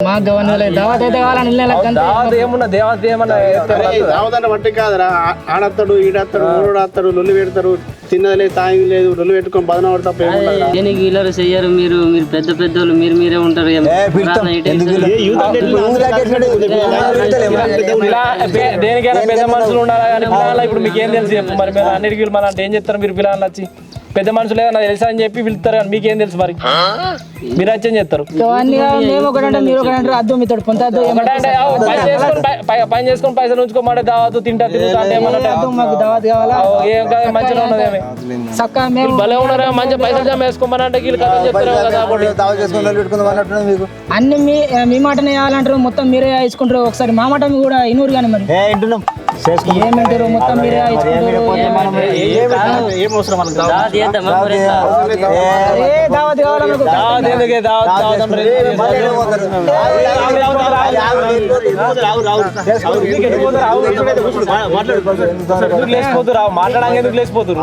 మా గవర్నర్ దావత్ అయితే కావాలని. దావత్ ఏమున్నా దేవత ఏమన్నా రావదంటే బట్టి కాదురా. ఆ- ఆడత్తాడు ఈడత్తాడు ఊరోడు వస్తాడు లొల్లి పెడతారు తిన్నది లేదు తాగి లేదు లొల్లి పెట్టుకొని బదన పడతా. దేనికి వీళ్ళరు చెయ్యరు మీరు? మీరు పెద్ద పెద్దోళ్ళు మీరు మీరే ఉంటారు దేనికైనా పెద్ద మనుషులు ఉండాలి కానీ ఇప్పుడు మీకు ఏం తెలుసు మరి అన్నిటికీ వీళ్ళు మళ్ళీ అంటే ఏం చెప్తారు మీరు పిల్లలు వచ్చి పెద్ద మనుషులు ఏదన్నా తెలుసా అని చెప్పి పిలుస్తారు కానీ మీకేం తెలుసు మరి? మీరు వచ్చి ఏం చేస్తారు ఒకటంటే ఆ, పని చేసుకొని పై- పై- పని చేసుకొని పైసలు ఉంచుకోమంటే దావతు తింటా తిరుగుతా అంటే ఏమన్నా అద్దు మాకు దావత్ కావాలా? ఏం కాదు మంచిగా ఉన్నదేమి చక్కగా మేము భలే ఉన్నారా మంచిగా పైసలు జమ వేసుకోమని అంటే వీళ్ళు కథ చెప్తారు కదా. అన్ని మీ మీ మాటనే వేయాలంటారు మొత్తం మీరే ఇచ్చుకుంటారు ఒకసారి మా మాట కూడా ఇనూరు కానీ మరి ఏమంటారు మొత్తం మీరే ఏం అవసరం మనకు దావత్ ఎందుకే లేచిపోతురు మాట్లాడడానికి ఎందుకు లేచిపోతురు